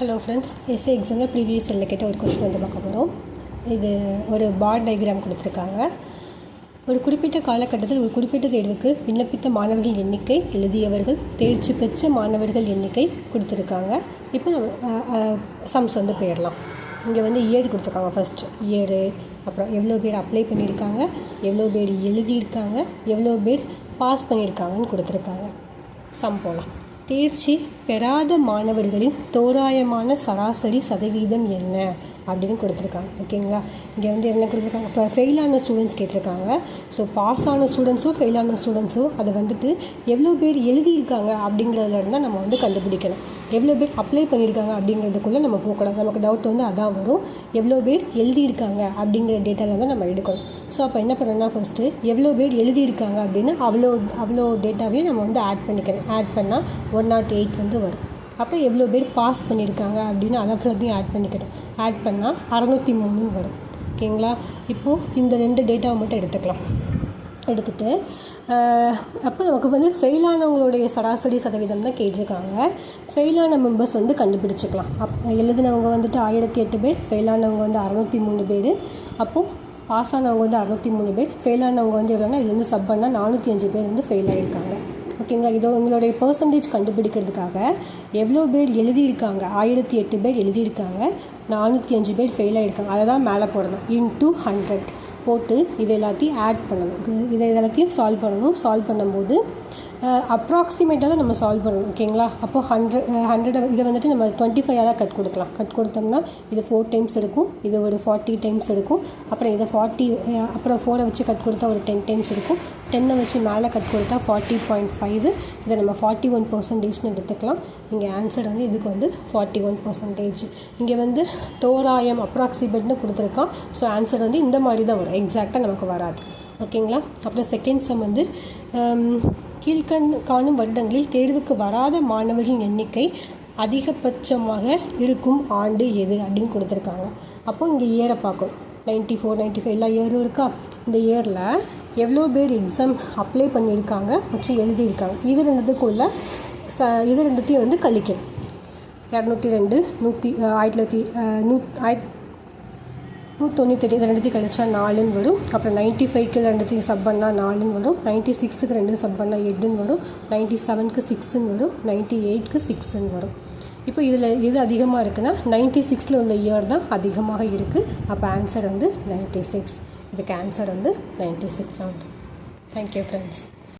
Hello friends S A எக்ஸாமில் previous இயரில் கேட்ட ஒரு கொஸ்டின் வந்து பார்க்க போகிறோம் இது ஒரு பார் டயக்ராம் கொடுத்துருக்காங்க. ஒரு குறிப்பிட்ட காலகட்டத்தில் ஒரு குறிப்பிட்ட தேர்வுக்கு விண்ணப்பித்த மாணவர்கள் எண்ணிக்கை எழுதியவர்கள் தேர்ச்சி பெற்ற மாணவர்கள் எண்ணிக்கை கொடுத்துருக்காங்க. இப்போ சம்ஸ் வந்து போயிடலாம். இங்கே வந்து இயர் கொடுத்துருக்காங்க ஃபர்ஸ்ட் இயரு அப்புறம் எவ்வளோ பேர் அப்ளை பண்ணியிருக்காங்க எவ்வளோ பேர் எழுதியிருக்காங்க எவ்வளோ பேர் பாஸ் பண்ணியிருக்காங்கன்னு கொடுத்துருக்காங்க. சம் போகலாம் தேர்ச்சி பெறாத மாணவர்களின் தோராயமான சராசரி சதவீதம் என்ன? அப்படின்னு கொடுத்துருக்காங்க. ஓகேங்களா? இங்கே வந்து என்ன கொடுத்துருக்காங்க? இப்போ ஃபெயில் ஆன ஸ்டூடெண்ட்ஸ் கேட்டிருக்காங்க. ஸோ பாஸ் ஆன ஸ்டூடெண்ட்ஸோ ஃபெயில் ஆன ஸ்டூடெண்ட்ஸோ அதை வந்துட்டு எவ்வளோ பேர் எழுதியிருக்காங்க அப்படிங்கிறதுல இருந்தால் நம்ம வந்து கண்டுபிடிக்கணும் எவ்வளோ பேர் அப்ளை பண்ணியிருக்காங்க அப்படிங்கிறதுக்குள்ளே நம்ம போகக்கூடாது. நமக்கு டவுட் வந்து அதான் வரும். எவ்வளோ பேர் எழுதியிருக்காங்க அப்படிங்கிற டேட்டாவில் தான் நம்ம எடுக்கணும். ஸோ அப்போ என்ன பண்ணணும்னா ஃபஸ்ட்டு எவ்வளோ பேர் எழுதியிருக்காங்க அப்படின்னு அவ்வளோ அவ்வளோ டேட்டாவையும் நம்ம வந்து ஆட் பண்ணிக்கணும். ஆட் பண்ணால் ஒன் நாட் எயிட் வந்து வரும். அப்போ எவ்வளோ பேர் பாஸ் பண்ணியிருக்காங்க அப்படின்னு அதை ஃபுல்லாத்தையும் ஆட் பண்ணிக்கணும். ஆட் பண்ணால் அறநூற்றி மூணுன்னு வரும். ஓகேங்களா இப்போது இந்த ரெண்டு டேட்டாவை மட்டும் எடுத்துக்கலாம். எடுத்துகிட்டு அப்போ நமக்கு வந்து ஃபெயிலானவங்களுடைய சராசரி சதவீதம் தான் கேட்டிருக்காங்க. ஃபெயிலான மெம்பர்ஸ் வந்து கண்டுபிடிச்சிக்கலாம். அப் எழுதினவங்க வந்துட்டு ஆயிரத்தி எட்டு பேர் ஃபெயிலானவங்க வந்து அறநூற்றி மூணு பேர். அப்போது பாஸ் ஆனவங்க வந்து அறுநூற்றி மூணு பேர் ஃபெயிலானவங்க வந்து எவ்வளோனா இதுலேருந்து சப் பண்ணால் நானூற்றி அஞ்சு பேர் வந்து ஃபெயில் ஆகியிருக்காங்க ஓகேங்களா? இதோ உங்களுடைய பர்சன்டேஜ் கண்டுபிடிக்கிறதுக்காக எவ்வளோ பேர் எழுதியிருக்காங்க? ஆயிரத்தி எட்டு பேர் எழுதியிருக்காங்க. நானூற்றி அஞ்சு பேர் ஃபெயில் ஆகிருக்காங்க அதை தான் மேலே போடணும். இன் டூ ஹண்ட்ரட் போட்டு இது எல்லாத்தையும் ஆட் பண்ணணும். இதை எல்லாத்தையும் சால்வ் பண்ணணும். சால்வ் பண்ணும்போது அப்ராக்சிமேட்டாக தான் நம்ம சால்வ் பண்ணணும் ஓகேங்களா அப்போ ஹண்ட்ரட் ஹண்ட்ரட் இதை வந்துட்டு நம்ம டுவெண்ட்டி ஃபைவாக கட் கொடுக்கலாம். கட் கொடுத்தோம்னா இது ஃபோர் டைம்ஸ் இருக்கும் இது ஒரு ஃபார்ட்டி டைம்ஸ் இருக்கும் அப்புறம் இதை ஃபார்ட்டி அப்புறம் ஃபோரை வச்சு கட் கொடுத்தா ஒரு டென் டைம்ஸ் இருக்கும் டென்னை வச்சு மேலே கட் கொடுத்தா ஃபார்ட்டி பாயிண்ட் ஃபைவ் இதை நம்ம ஃபார்ட்டி ஒன் பர்சன்டேஜ்னு எடுத்துக்கலாம். இங்கே ஆன்சர் வந்து இதுக்கு வந்து ஃபார்ட்டி ஒன் பர்சன்டேஜ் இங்கே வந்து தோராயம் அப்ராக்சிமேட்னு கொடுத்துருக்கான். ஸோ ஆன்சர் வந்து இந்த மாதிரி தான் வரும். எக்ஸாக்டாக நமக்கு வராது. ஓகேங்களா அப்புறம் செகண்ட் சம் வந்து கீழ்கண் காணும் வருடங்களில் தேர்வுக்கு வராத மாணவர்களின் எண்ணிக்கை அதிகபட்சமாக இருக்கும் ஆண்டு எது அப்படின்னு கொடுத்துருக்காங்க. அப்போது இங்கே இயரை பார்க்கணும். நைன்ட்டி ஃபோர் நைன்ட்டி ஃபைவ் எல்லா இயரும் இருக்கா? இந்த இயரில் எவ்வளோ பேர் எக்ஸாம் அப்ளை பண்ணியிருக்காங்க வச்சு எழுதியிருக்காங்க? இது ரெண்டுத்துக்குள்ள ச இது ரெண்டுத்தையும் வந்து கழிக்கணும். இரநூத்தி ரெண்டு நூற்றி ஆயிரத்தி தொள்ளாயிரத்தி நூ ஆயிரத்தி நூற்றி இது ரெண்டுத்தையும் கழிச்சா நாலுன்னு வரும். அப்புறம் நைன்ட்டி ஃபைவ்க்கு ரெண்டுத்தையும் சப் பண்ணால் நாலுன்னு வரும். நைன்ட்டி சிக்ஸுக்கு ரெண்டு சப் பண்ணால் எட்டுன்னு வரும். நைன்ட்டி செவனுக்கு சிக்ஸுன்னு வரும். நைன்ட்டி எயிட்க்கு சிக்ஸுன்னு வரும். இப்போ இதில் எது அதிகமாக இருக்குன்னா நைன்ட்டி சிக்ஸில் உள்ள இயர் தான் அதிகமாக இருக்குது அப்போ ஆன்சர் வந்து நைன்ட்டி சிக்ஸ் இதுக்கு ஆன்சர் வந்து நைன்ட்டி சிக்ஸ் தான் தேங்க்யூ ஃப்ரெண்ட்ஸ்